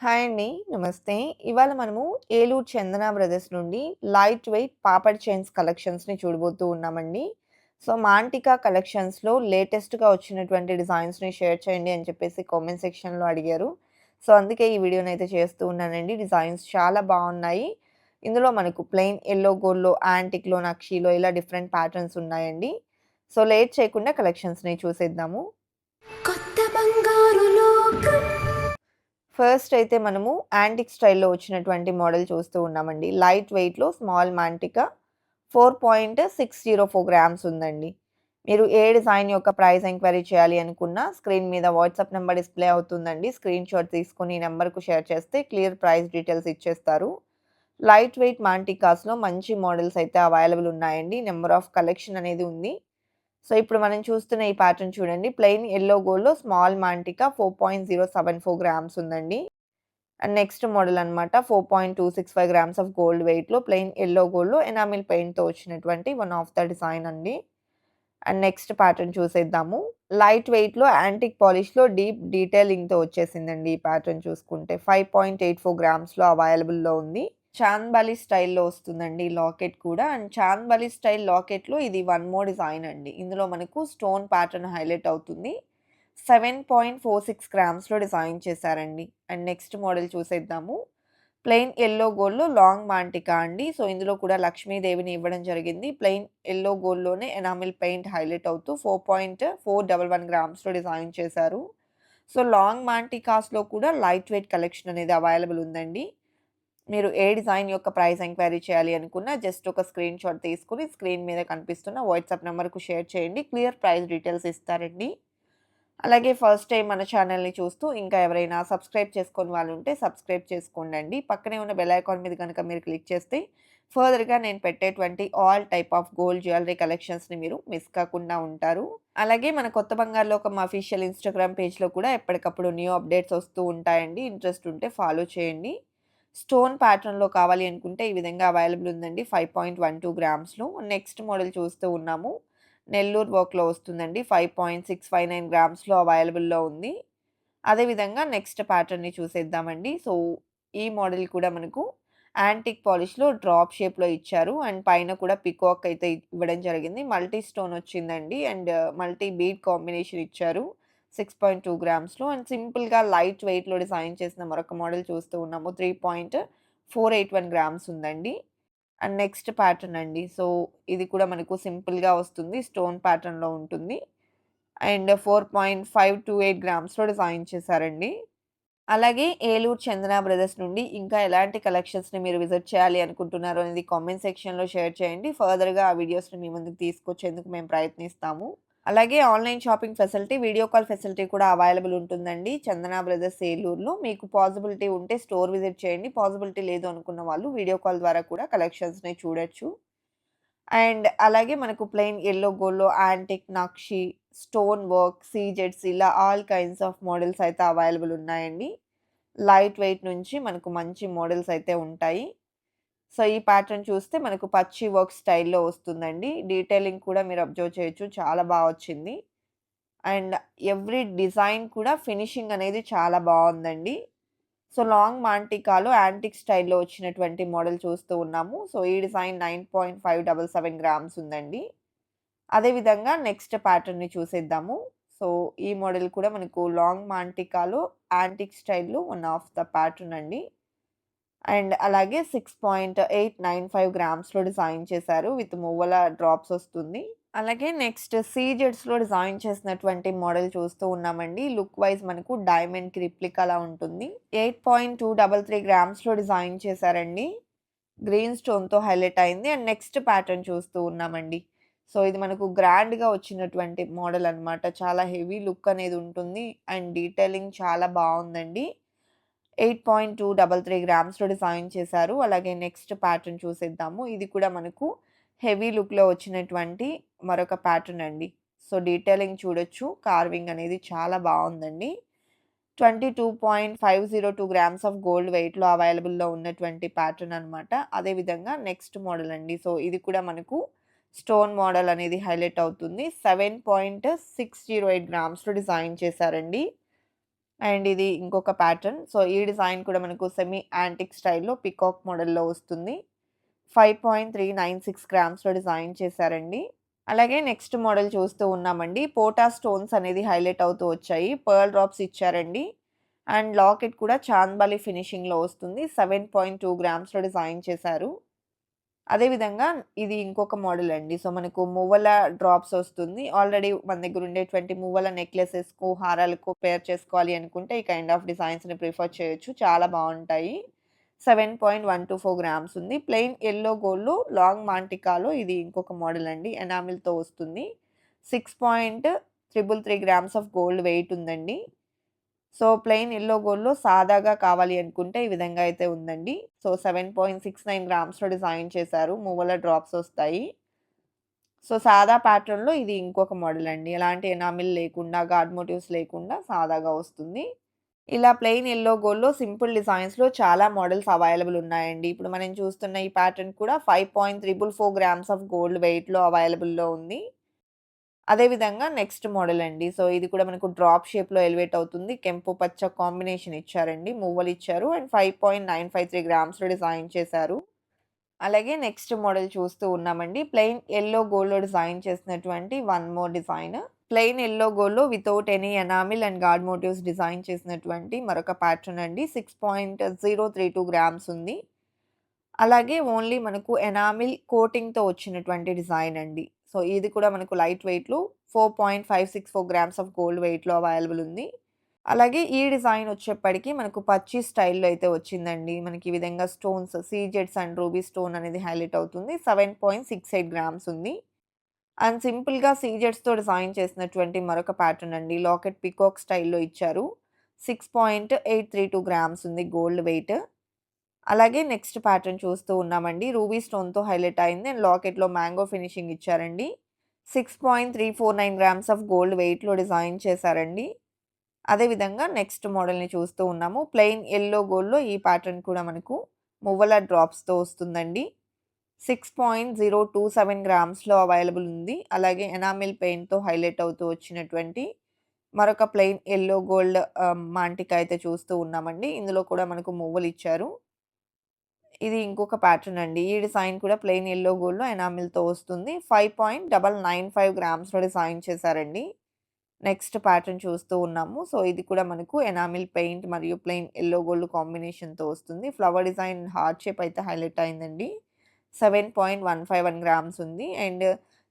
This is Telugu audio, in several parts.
హాయ్ అండి. నమస్తే. ఇవాళ మనము ఏలూరు చందన బ్రదర్స్ నుండి లైట్ వెయిట్ పాపడ్ చైన్స్ కలెక్షన్స్‌ని చూడబోతూ ఉన్నామండి. సో, మాంటికా కలెక్షన్స్‌లో లేటెస్ట్‌గా వచ్చినటువంటి డిజైన్స్‌ని షేర్ చేయండి అని చెప్పేసి కామెంట్ సెక్షన్‌లో అడిగారు. సో, అందుకే ఈ వీడియోనైతే చేస్తూ ఉన్నానండి. డిజైన్స్ చాలా బాగున్నాయి ఇందులో మనకు ప్లెయిన్ ఎల్లో గోల్డ్‌లో, యాంటిక్‌లో, నక్షీలో ఇలా డిఫరెంట్ ప్యాటర్న్స్ ఉన్నాయండి. సో, లేట్ చేయకుండా కలెక్షన్స్‌ని చూసేద్దాము. కొత్త బంగారు లోకం ఫస్ట్ అయితే మనము యాంటిక్ స్టైల్‌లో వచ్చినటువంటి మోడల్ చూస్తూ ఉన్నామండి. లైట్ వెయిట్‌లో స్మాల్ మాంటికా 4.604 గ్రామ్స్ ఉందండి. మీరు ఏ డిజైన్ యొక్క ప్రైస్ ఎంక్వైరీ చేయాలి అనుకున్నా స్క్రీన్ మీద వాట్సాప్ నెంబర్ డిస్‌ప్లే అవుతుందండి. స్క్రీన్‌షాట్ తీసుకుని ఈ నెంబర్కు షేర్ చేస్తే క్లియర్ ప్రైస్ డీటెయిల్స్ ఇచ్చేస్తారు. లైట్ వెయిట్ మాంటికాస్‌లో మంచి మోడల్స్ అయితే అవైలబుల్ ఉన్నాయండి. నెంబర్ ఆఫ్ కలెక్షన్ అనేది ఉంది. సో, ఇప్పుడు మనం చూస్తున్న ఈ ప్యాటర్న్ చూడండి. ప్లెయిన్ ఎల్లో గోల్డ్‌లో స్మాల్ మాంటికా 4.074 గ్రామ్స్ ఉందండి. అండ్ నెక్స్ట్ మోడల్ అన్నమాట 4.265 గ్రామ్స్ ఆఫ్ గోల్డ్ వెయిట్‌లో ప్లెయిన్ ఎల్లో గోల్డ్‌లో ఎనామిల్ పెయింట్‌తో వచ్చినటువంటి వన్ ఆఫ్ ద డిజైన్ అండి. అండ్ నెక్స్ట్ ప్యాటర్న్ చూసేద్దాము. లైట్ వెయిట్‌లో యాంటిక్ పాలిష్‌లో డీప్ డీటెయిలింగ్‌తో వచ్చేసిందండి ఈ ప్యాటర్న్ చూసుకుంటే. 5.84 గ్రామ్స్‌లో అవైలబుల్‌లో ఉంది. చాంద్బలి స్టైల్‌లో వస్తుందండి లాకెట్ కూడా. అండ్ చాంద్బలి స్టైల్ లాకెట్‌లో ఇది వన్ మోర్ డిజైన్ అండి. ఇందులో మనకు స్టోన్ ప్యాటర్న్ హైలైట్ అవుతుంది. 7.46 గ్రామ్స్‌లో డిజైన్ చేశారండి. అండ్ నెక్స్ట్ మోడల్ చూసేద్దాము. ప్లెయిన్ ఎల్లో గోల్డ్‌లో లాంగ్ మాంటికా అండి. సో, ఇందులో కూడా లక్ష్మీదేవిని ఇవ్వడం జరిగింది. ప్లెయిన్ ఎల్లో గోల్డ్‌లోనే ఎనామిల్ పెయింట్ హైలైట్ అవుతూ 4.411 గ్రామ్స్‌లో డిజైన్ చేశారు. సో, లాంగ్ మాంటికాస్‌లో కూడా లైట్ వెయిట్ కలెక్షన్ అనేది అవైలబుల్ ఉందండి. మీరు ఏ డిజైన్ యొక్క ప్రైస్ ఎంక్వైరీ చేయాలి అనుకున్నా జస్ట్ ఒక స్క్రీన్ షాట్ తీసుకొని స్క్రీన్ మీద కనిపిస్తున్న వాట్సాప్ నెంబర్కు షేర్ చేయండి. క్లియర్ ప్రైస్ డీటెయిల్స్ ఇస్తారండి. అలాగే ఫస్ట్ టైం మన ఛానల్‌ని చూస్తూ ఇంకా ఎవరైనా సబ్స్క్రైబ్ చేసుకొని వాళ్ళు ఉంటే సబ్స్క్రైబ్ చేసుకోండండి. పక్కనే ఉన్న బెల్ ఐకాన్ మీద కనుక మీరు క్లిక్ చేస్తే ఫర్దర్‌గా నేను పెట్టేటువంటి all type of gold jewellery కలెక్షన్స్‌ని మీరు మిస్ కాకుండా ఉంటారు. అలాగే మన కొత్త బంగారులో ఒక మా అఫీషియల్ ఇన్‌స్టాగ్రామ్ పేజ్‌లో కూడా ఎప్పటికప్పుడు న్యూ అప్డేట్స్ వస్తూ ఉంటాయండి. ఇంట్రెస్ట్ ఉంటే ఫాలో చేయండి. స్టోన్ ప్యాటర్న్‌లో కావాలి అనుకుంటే ఈ విధంగా అవైలబుల్ ఉందండి. 5.12 గ్రామ్స్‌లో. నెక్స్ట్ మోడల్ చూస్తూ ఉన్నాము. నెల్లూరు వర్క్‌లో వస్తుందండి. 5.659 గ్రామ్స్‌లో అవైలబుల్‌లో ఉంది. అదేవిధంగా నెక్స్ట్ ప్యాటర్న్‌ని చూసేద్దామండి. సో, ఈ మోడల్ కూడా మనకు యాంటిక్ పాలిష్‌లో డ్రాప్ షేప్‌లో ఇచ్చారు. అండ్ పైన కూడా పీకాక్ అయితే ఇవ్వడం జరిగింది. మల్టీ స్టోన్ వచ్చిందండి. అండ్ మల్టీ బీడ్ కాంబినేషన్ ఇచ్చారు. 6.2 గ్రామ్స్‌లో అండ్ సింపుల్‌గా లైట్ వెయిట్‌లో డిజైన్ చేసిన మరొక మోడల్ చూస్తూ ఉన్నాము. 3.481 గ్రామ్స్ ఉందండి. అండ్ నెక్స్ట్ ప్యాటర్న్ అండి. సో, ఇది కూడా మనకు సింపుల్‌గా వస్తుంది. స్టోన్ ప్యాటర్న్‌లో ఉంటుంది. అండ్ 4.528 గ్రామ్స్‌లో డిజైన్ చేశారండి. అలాగే ఏలూరు చందన బ్రదర్స్ నుండి ఇంకా ఎలాంటి కలెక్షన్స్‌ని మీరు విజిట్ చేయాలి అనుకుంటున్నారో అనేది కామెంట్ సెక్షన్‌లో షేర్ చేయండి. ఫర్దర్‌గా ఆ వీడియోస్‌ని మీ ముందుకు తీసుకొచ్చేందుకు మేము ప్రయత్నిస్తాము. అలాగే online shopping facility, video call facility కూడా అవైలబుల్ ఉంటుందండి. చందన బ్రదర్స్ ఏలూరులో. మీకు పాసిబిలిటీ ఉంటే స్టోర్ విజిట్ చేయండి. పాసిబిలిటీ లేదు అనుకున్న వాళ్ళు వీడియో కాల్ ద్వారా కూడా కలెక్షన్స్‌ని చూడొచ్చు. అండ్ అలాగే మనకు ప్లెయిన్ ఎల్లో గోల్లో యాంటిక్, నక్షి, స్టోన్ వర్క్, సీజెడ్స్ ఇలా ఆల్ కైండ్స్ ఆఫ్ మోడల్స్ అయితే అవైలబుల్ ఉన్నాయండి. లైట్ వెయిట్ నుంచి మనకు మంచి మోడల్స్ అయితే ఉంటాయి. సో, ఈ ప్యాటర్న్ చూస్తే మనకు పచ్చి వర్క్ స్టైల్‌లో వస్తుందండి. డీటెయిలింగ్ కూడా మీరు అబ్జర్వ్ చేయొచ్చు. చాలా బాగా వచ్చింది. అండ్ ఎవ్రీ డిజైన్ కూడా ఫినిషింగ్ అనేది చాలా బాగుందండి సో, లాంగ్ మాంటికాలో యాంటిక్ స్టైల్‌లో వచ్చినటువంటి మోడల్ చూస్తూ ఉన్నాము. సో, ఈ డిజైన్ 9.577 గ్రామ్స్ ఉందండి. అదేవిధంగా నెక్స్ట్ ప్యాటర్న్‌ని చూసేద్దాము. సో, ఈ మోడల్ కూడా మనకు లాంగ్ మాంటికాలో యాంటిక్ స్టైల్‌లో వన్ ఆఫ్ ద ప్యాటర్న్ అండి. అండ్ అలాగే 6.895 గ్రామ్స్‌లో డిజైన్ చేశారు. విత్ మువ్వల డ్రాప్స్ వస్తుంది. అలాగే నెక్స్ట్ సీజెడ్స్‌లో డిజైన్ చేసినటువంటి మోడల్ చూస్తూ ఉన్నామండి. లుక్ వైజ్ మనకు డైమండ్ క్రిప్లిక్ రిప్లికాలా ఉంటుంది. 8.233 గ్రామ్స్‌లో డిజైన్ చేశారండి. గ్రీన్ స్టోన్‌తో హైలైట్ అయింది. అండ్ నెక్స్ట్ ప్యాటర్న్ చూస్తూ ఉన్నామండి. సో, ఇది మనకు గ్రాండ్‌గా వచ్చినటువంటి మోడల్ అనమాట చాలా హెవీ లుక్ అనేది ఉంటుంది. అండ్ డీటెయిలింగ్ చాలా బాగుందండి eight point two double three గ్రామ్స్‌లో design చేశారు. అలాగే నెక్స్ట్ ప్యాటర్న్ చూసేద్దాము. ఇది కూడా మనకు హెవీ లుక్‌లో వచ్చినటువంటి మరొక ప్యాటర్న్ అండి. సో, డీటెయిలింగ్ చూడొచ్చు. కార్వింగ్ అనేది చాలా బాగుందండి twenty two point five zero two grams of gold వెయిట్‌లో అవైలబుల్‌లో ఉన్నటువంటి ప్యాటర్న్ అనమాట అదేవిధంగా నెక్స్ట్ మోడల్ అండి. సో, ఇది కూడా మనకు స్టోన్ మోడల్ అనేది హైలైట్ అవుతుంది. 7.608 గ్రామ్స్‌లో డిజైన్ చేశారండి. అండ్ ఇది ఇంకొక ప్యాటర్న్. సో, ఈ డిజైన్ కూడా మనకు సెమీ యాంటిక్ స్టైల్‌లో పీకాక్ మోడల్‌లో వస్తుంది. 5.396 గ్రామ్స్‌లో డిజైన్ చేశారండి. అలాగే నెక్స్ట్ మోడల్ చూస్తూ ఉన్నామండి. పోటా స్టోన్స్ అనేది హైలైట్ అవుతూ వచ్చాయి. పర్ల్ డ్రాప్స్ ఇచ్చారండి. అండ్ లాకెట్ కూడా చాంద్బాలి ఫినిషింగ్‌లో వస్తుంది. 7.2 గ్రామ్స్‌లో డిజైన్ చేశారు. అదేవిధంగా ఇది ఇంకొక మోడల్ అండి. సో, మనకు మువ్వల డ్రాప్స్ వస్తుంది. ఆల్రెడీ మన దగ్గర ఉండేటువంటి మువ్వల నెక్లెసెస్‌కు, హారాలకు పేర్ చేసుకోవాలి అనుకుంటే ఈ కైండ్ ఆఫ్ డిజైన్స్‌ని ప్రిఫర్ చేయొచ్చు. చాలా బాగుంటాయి seven point one two four grams ఉంది. ప్లెయిన్ ఎల్లో గోల్డ్ లాంగ్ మాంటికాలో ఇది ఇంకొక మోడల్ అండి. ఎనామిల్‌తో వస్తుంది. 6.333 గ్రామ్స్ ఆఫ్ గోల్డ్ వెయిట్ ఉందండి. సో, ప్లెయిన్ ఎల్లో గోల్డ్‌లో సాదాగా కావాలి అనుకుంటే ఈ విధంగా అయితే ఉందండి. సో, 7.69 గ్రామ్స్‌లో డిజైన్ చేశారు. మూవల డ్రాప్స్ వస్తాయి. సో, సాదా ప్యాటర్న్‌లో ఇది ఇంకొక మోడల్ అండి. ఎలాంటి ఎనామిల్ లేకుండా, గాడ్ మోటివ్స్ లేకుండా సాదాగా వస్తుంది. ఇలా ప్లెయిన్ ఎల్లో గోల్డ్‌లో సింపుల్ డిజైన్స్‌లో చాలా మోడల్స్ అవైలబుల్ ఉన్నాయండి. ఇప్పుడు మనం చూస్తున్న ఈ ప్యాటర్న్ కూడా 5.444 గ్రామ్స్ ఆఫ్ గోల్డ్ వెయిట్‌లో అవైలబుల్‌లో ఉంది. అదే విధంగా నెక్స్ట్ మోడల్ అండి. సో, ఇది కూడా మనకు డ్రాప్ షేప్‌లో ఎలివేట్ అవుతుంది. కెంపు, పచ్చ కాంబినేషన్ ఇచ్చారండి. మువ్వలు ఇచ్చారు. అండ్ 5.953 గ్రామ్స్‌లో డిజైన్ చేశారు. అలాగే నెక్స్ట్ మోడల్ చూస్తూ ఉన్నామండి. ప్లెయిన్ ఎల్లో గోల్డ్‌లో డిజైన్ చేసినటువంటి one more design. Plain yellow గోల్డ్‌లో without any enamel and god motifs design చేసినటువంటి మరొక ప్యాటర్న్ అండి. 6.032 గ్రామ్స్ ఉంది. అలాగే ఓన్లీ మనకు ఎనామిల్ కోటింగ్‌తో వచ్చినటువంటి డిజైన్ అండి. సో, ఇది కూడా మనకు లైట్ వెయిట్‌లో 4.564 గ్రామ్స్ ఆఫ్ గోల్డ్ వెయిట్‌లో అవైలబుల్ ఉంది. అలాగే ఈ డిజైన్ వచ్చేప్పటికి మనకు పచ్చి స్టైల్‌లో అయితే వచ్చిందండి. మనకి ఈ విధంగా స్టోన్స్ సీజెడ్స్ అండ్ రూబీ స్టోన్ అనేది హైలైట్ అవుతుంది. 7.68 గ్రామ్స్ ఉంది. అండ్ సింపుల్‌గా సీజెడ్స్‌తో డిజైన్ చేసినటువంటి మరొక ప్యాటర్న్ అండి. లాకెట్ పీకాక్ స్టైల్‌లో ఇచ్చారు. 6.832 గ్రామ్స్ ఉంది గోల్డ్ వెయిట్. అలాగే నెక్స్ట్ ప్యాటర్న్ చూస్తూ ఉన్నామండి. రూబీ స్టోన్‌తో హైలైట్ అయింది. అండ్ లాకెట్‌లో మ్యాంగో ఫినిషింగ్ ఇచ్చారండి. 6.349 గ్రామ్స్ ఆఫ్ గోల్డ్ వెయిట్‌లో డిజైన్ చేశారండి. అదే విధంగా నెక్స్ట్ మోడల్‌ని చూస్తూ ఉన్నాము. ప్లెయిన్ ఎల్లో గోల్డ్‌లో ఈ ప్యాటర్న్ కూడా మనకు మువ్వల డ్రాప్స్‌తో వస్తుందండి. 6.027 గ్రామ్స్‌లో అవైలబుల్ ఉంది. అలాగే ఎనామిల్ పెయింట్‌తో హైలైట్ అవుతూ వచ్చినటువంటి మరొక ప్లెయిన్ ఎల్లో గోల్డ్ మాంటిక అయితే చూస్తూ ఉన్నామండి. ఇందులో కూడా మనకు మువ్వలు ఇచ్చారు. ఇది ఇంకొక ప్యాటర్న్ అండి. ఈ డిజైన్ కూడా ప్లెయిన్ ఎల్లో గోల్డ్ ఎనామిల్‌తో వస్తుంది. 5.995 గ్రామ్స్‌లో డిజైన్ చేశారండి. నెక్స్ట్ ప్యాటర్న్ చూస్తూ ఉన్నాము. సో, ఇది కూడా మనకు ఎనామిల్ పెయింట్ మరియు ప్లెయిన్ ఎల్లో గోల్డ్ కాంబినేషన్‌తో వస్తుంది. ఫ్లవర్ డిజైన్ హార్ట్ షేప్ అయితే హైలైట్ అయిందండి. 7.151 గ్రామ్స్ ఉంది. అండ్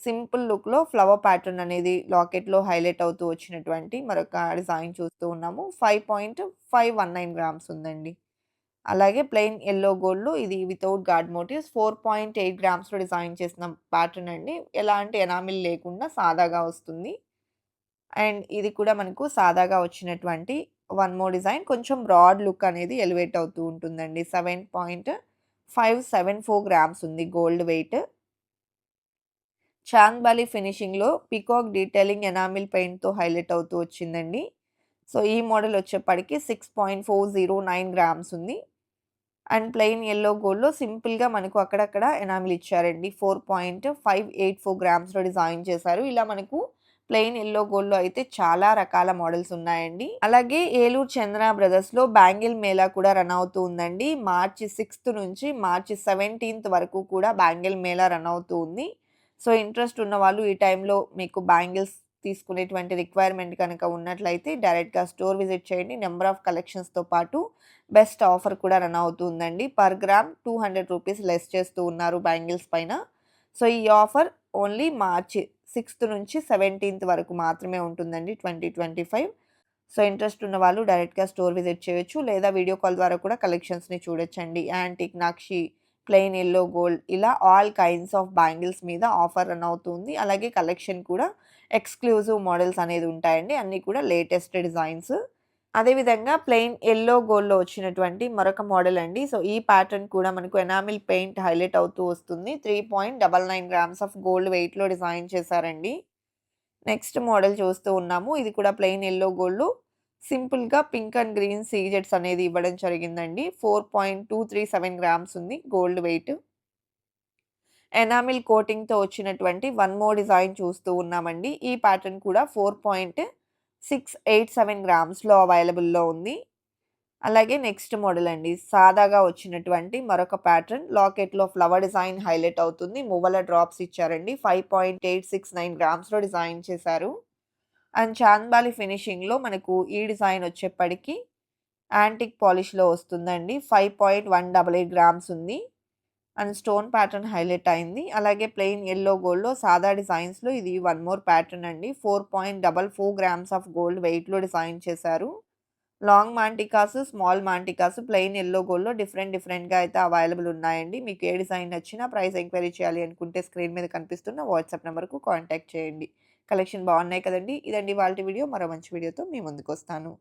సింపుల్ లుక్‌లో ఫ్లవర్ ప్యాటర్న్ అనేది లాకెట్‌లో హైలైట్ అవుతూ వచ్చినటువంటి మరొక డిజైన్ చూస్తూ ఉన్నాము. 5.519 గ్రామ్స్ ఉందండి. అలాగే ప్లెయిన్ ఎల్లో గోల్డ్‌లో ఇది వితౌట్ గాడ్ మోటివ్స్ 4.8 గ్రామ్స్‌లో డిజైన్ చేసిన ప్యాటర్న్ అండి. ఎలాంటి ఎనామిల్ లేకుండా సాదాగా వస్తుంది. అండ్ ఇది కూడా మనకు సాదాగా వచ్చినటువంటి వన్ మోర్ డిజైన్. కొంచెం బ్రాడ్ లుక్ అనేది ఎలివేట్ అవుతూ ఉంటుందండి. 7.574 గ్రామ్స్ ఉంది గోల్డ్ వెయిట్. చాంద్బాలి ఫినిషింగ్‌లో పీకాక్ డీటెయిలింగ్ ఎనామిల్ పెయింట్‌తో హైలైట్ అవుతూ వచ్చిందండి. సో, ఈ మోడల్ వచ్చేప్పటికి 6.409 గ్రామ్స్ ఉంది. అండ్ ప్లెయిన్ ఎల్లో గోల్డ్‌లో సింపుల్‌గా మనకు అక్కడక్కడ ఎనామిల్ ఇచ్చారండి. 4.584 గ్రామ్స్‌లో డిజైన్ చేశారు. ఇలా మనకు ప్లెయిన్ ఎల్లో గోల్డ్‌లో అయితే చాలా రకాల మోడల్స్ ఉన్నాయండి. అలాగే ఏలూరు చందన బ్రదర్స్‌లో బ్యాంగిల్ మేళా కూడా రన్ అవుతూ ఉందండి. మార్చి సిక్స్త్ నుంచి మార్చి 17థ్ వరకు కూడా బ్యాంగిల్ మేళా రన్ అవుతూ ఉంది. సో, ఇంట్రెస్ట్ ఉన్న వాళ్ళు ఈ టైంలో మీకు బ్యాంగిల్స్ తీసుకునేటువంటి రిక్వైర్మెంట్ కనుక ఉన్నట్లయితే డైరెక్ట్‌గా స్టోర్ విజిట్ చేయండి. నెంబర్ ఆఫ్ కలెక్షన్స్‌తో పాటు బెస్ట్ ఆఫర్ కూడా రన్ అవుతుందండి. Per gram two hundred rupees less చేస్తూ ఉన్నారు బ్యాంగిల్స్ పైన. సో, ఈ ఆఫర్ ఓన్లీ మార్చి సిక్స్త్ నుంచి 17థ్ వరకు మాత్రమే ఉంటుందండి 2025. సో, ఇంట్రెస్ట్ ఉన్నవాళ్ళు డైరెక్ట్‌గా స్టోర్ విజిట్ చేయొచ్చు. లేదా వీడియో కాల్ ద్వారా కూడా కలెక్షన్స్‌ని చూడొచ్చండి. Antique, nakshi plain yellow gold ఇలా ఆల్ కైండ్స్ ఆఫ్ బ్యాంగిల్స్ మీద ఆఫర్ రన్ అవుతుంది. అలాగే కలెక్షన్ కూడా ఎక్స్‌క్లూజివ్ మోడల్స్ అనేది ఉంటాయండి. అన్నీ కూడా లేటెస్ట్ డిజైన్స్. అదేవిధంగా ప్లెయిన్ ఎల్లో గోల్డ్‌లో వచ్చినటువంటి మరొక మోడల్ అండి. సో, ఈ ప్యాటర్న్ కూడా మనకు ఎనామిల్ పెయింట్ హైలైట్ అవుతూ వస్తుంది. 3.99 గ్రామ్స్ ఆఫ్ గోల్డ్ వెయిట్‌లో డిజైన్ చేశారండి. నెక్స్ట్ మోడల్ చూస్తూ ఉన్నాము. ఇది కూడా ప్లెయిన్ ఎల్లో గోల్డ్ సింపుల్‌గా పింక్ అండ్ గ్రీన్ సీజెట్స్ అనేది ఇవ్వడం జరిగిందండి. 4.237 గ్రామ్స్ ఉంది గోల్డ్ వెయిట్. ఎనామిల్ కోటింగ్‌తో వచ్చినటువంటి వన్ మోర్ డిజైన్ చూస్తూ ఉన్నామండి. ఈ ప్యాటర్న్ కూడా four point six eight seven గ్రామ్స్లో అవైలబుల్లో ఉంది అలాగే నెక్స్ట్ మోడల్ అండి సాదాగా వచ్చినటువంటి మరొక ప్యాటర్న్ లాకెట్లో ఫ్లవర్ డిజైన్ హైలైట్ అవుతుంది మువ్వల డ్రాప్స్ ఇచ్చారండి five point eight six nine గ్రామ్స్లో design చేశారు అండ్ చాంద్బాలి ఫినిషింగ్లో మనకు ఈ డిజైన్ వచ్చేప్పటికీ యాంటిక్ పాలిష్లో వస్తుందండి. Five point one double eight grams ఉంది. అండ్ స్టోన్ ప్యాటర్న్ హైలైట్ అయింది. అలాగే ప్లెయిన్ ఎల్లో గోల్డ్లో సాదా డిజైన్స్లో ఇది వన్ మోర్ ప్యాటర్న్ అండి. Four point double four grams of gold వెయిట్లో డిజైన్ చేశారు. లాంగ్ మాంటికాస్ స్మాల్ మాంటికాస్ ప్లెయిన్ ఎల్లో గోల్డ్లో డిఫరెంట్ డిఫరెంట్గా అయితే అవైలబుల్ ఉన్నాయండి. మీకు ఏ డిజైన్ నచ్చినా ప్రైస్ ఎంక్వైరీ చేయాలి అనుకుంటే స్క్రీన్ మీద కనిపిస్తున్న వాట్సాప్ నెంబర్కు కాంటాక్ట్ చేయండి. కలెక్షన్ బాగున్నాయి కదండి. ఇదండి వాళ్ళ వీడియో. మరో మంచి వీడియోతో మీ ముందుకు వస్తాను